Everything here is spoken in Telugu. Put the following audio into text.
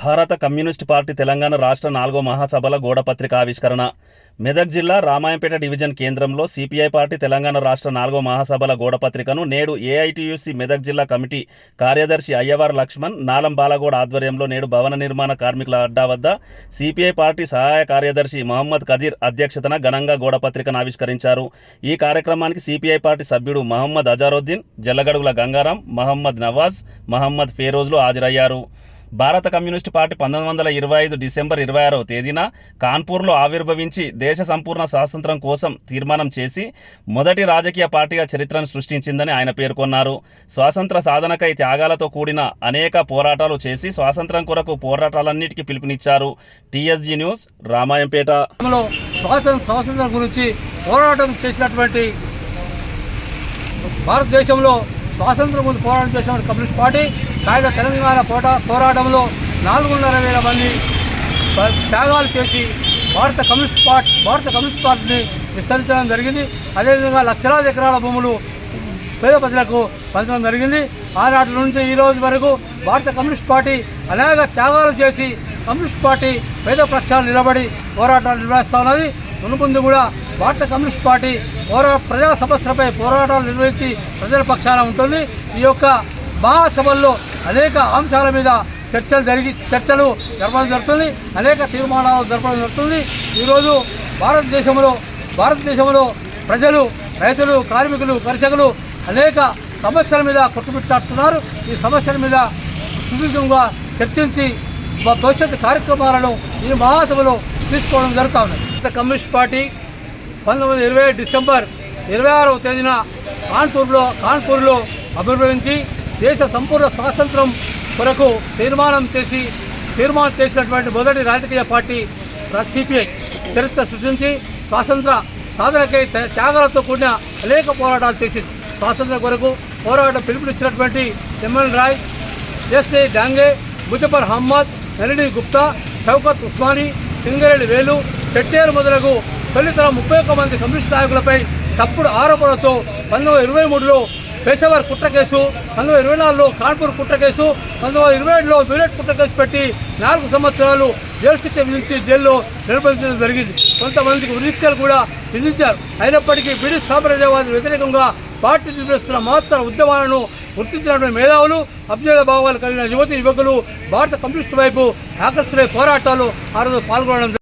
భారత కమ్యూనిస్ట్ పార్టీ తెలంగాణ రాష్ట్ర నాలుగో మహాసభల గోడపత్రిక ఆవిష్కరణ. మెదక్ జిల్లా రామాయంపేట డివిజన్ కేంద్రంలో సిపిఐ పార్టీ తెలంగాణ రాష్ట్ర నాలుగో మహాసభల గోడపత్రికను నేడు ఏఐటియుసి మెదక్ జిల్లా కమిటీ కార్యదర్శి అయ్యవార్ లక్ష్మణ్ నాలం బాలగౌడ్ ఆధ్వర్యంలో నేడు భవన నిర్మాణ కార్మికుల అడ్డా వద్ద సిపిఐ పార్టీ సహాయ కార్యదర్శి మహమ్మద్ కదీర్ అధ్యక్షతన ఘనంగా గోడపత్రికను ఆవిష్కరించారు. ఈ కార్యక్రమానికి సిపిఐ పార్టీ సభ్యుడు మహమ్మద్ అజారుద్దీన్ జల్లగడుగుల గంగారాం మహమ్మద్ నవాజ్ మహమ్మద్ ఫేరోజ్లు హాజరయ్యారు. భారత కమ్యూనిస్టు పార్టీ పంతొమ్మిది వందల ఇరవై ఐదు డిసెంబర్ ఇరవై ఆరవ తేదీన కాన్పూర్లో ఆవిర్భవించి దేశ సంపూర్ణ స్వాతంత్రం కోసం తీర్మానం చేసి మొదటి రాజకీయ పార్టీగా చరిత్రను సృష్టించిందని ఆయన పేర్కొన్నారు. స్వాతంత్ర సాధనకై త్యాగాలతో కూడిన అనేక పోరాటాలు చేసి స్వాతంత్రం కొరకు పోరాటాలన్నిటికీ పిలుపునిచ్చారు. TSG news Ramayampet. స్వాతంత్ర స్వాతంత్రం గురించి పోరాటం చేసినటువంటి భారతదేశంలో స్వాతంత్రం ముందు పోరాటం చేసిన కమ్యూనిస్ట్ పార్టీ కాయద తెలంగాణ పోటా పోరాటంలో నాలుగున్నర వేల మంది త్యాగాలు చేసి భారత కమ్యూనిస్ట్ పార్టీ భారత కమ్యూనిస్ట్ పార్టీని విస్తరించడం జరిగింది. అదేవిధంగా లక్షలాది ఎకరాల భూములు పేద ప్రజలకు పంచడం జరిగింది. ఆనాటి నుంచి ఈ రోజు వరకు భారత కమ్యూనిస్ట్ పార్టీ అనేక త్యాగాలు చేసి కమ్యూనిస్ట్ పార్టీ పేద పక్షాలు నిలబడి పోరాటాలు నిర్వహిస్తూ ఉన్నది. మునుముందు కూడా భారత కమ్యూనిస్ట్ పార్టీ పోరా ప్రజా సమస్యలపై పోరాటాలు నిర్వహించి ప్రజల పక్షాన ఉంటుంది. ఈ యొక్క మహాసభల్లో అనేక అంశాల మీద చర్చలు జరిగి చర్చలు జరపడం జరుగుతుంది. అనేక తీర్మానాలు జరపడం జరుగుతుంది. ఈరోజు భారతదేశంలో భారతదేశంలో ప్రజలు రైతులు కార్మికులు కర్షకులు అనేక సమస్యల మీద కొట్టుమిట్టాడుతున్నారు. ఈ సమస్యల మీద సుదీర్ఘంగా చర్చించి భవిష్యత్తు కార్యక్రమాలను ఈ మహాసభలో తీసుకోవడం జరుగుతూ ఉన్నది. కమ్యూనిస్ట్ పార్టీ పంతొమ్మిది ఇరవై డిసెంబర్ ఇరవై ఆరవ తేదీన కాన్పూర్లో కాన్పూర్లో అభిర్భవించి దేశ సంపూర్ణ స్వాతంత్రం కొరకు తీర్మానం చేసి తీర్మానం చేసినటువంటి మొదటి రాజకీయ పార్టీ సిపిఐ చరిత్ర సృష్టించి స్వాతంత్ర సాధనకై త్యా- త్యాగాలతో కూడిన అనేక పోరాటాలు చేసింది. స్వాతంత్ర కొరకు పోరాటం పిలుపునిచ్చినటువంటి MN Roy SA Dange Muzaffar Ahmad Nalini Gupta Shaukat Usmani Singaravelu Chettiar మొదలగు తొలితర ముప్పై ఒక్క మంది కమ్యూనిస్ట్ నాయకులపై తప్పుడు ఆరోపణలతో పంతొమ్మిది ఇరవై మూడులో పేషావర్ కుట్ర కేసు పంతొమ్మిది వందల ఇరవై నాలుగులో కాన్పూర్ కుట్ర కేసు పంతొమ్మిది వందల ఇరవై ఏడులో బ్యూలెట్ కుట్ర కేసు పెట్టి నాలుగు సంవత్సరాలు జైలు శిక్ష విధించి జైల్లో నిర్బంధించడం జరిగింది. కొంతమందికి ఉరిశిక్షలు కూడా విధించారు. అయినప్పటికీ బ్రిటిష్ సామ్రాజ్యవాద వ్యతిరేకంగా పార్టీ నిర్వహిస్తున్న మహత్తర ఉద్యమాలను గుర్తించినటువంటి మేధావులు అభ్యుదయ భావాలు కలిగిన యువతి యువకులు భారత కమ్యూనిస్టు వైపు ఆకర్షణ పోరాటాలు ఆ రోజు పాల్గొనడం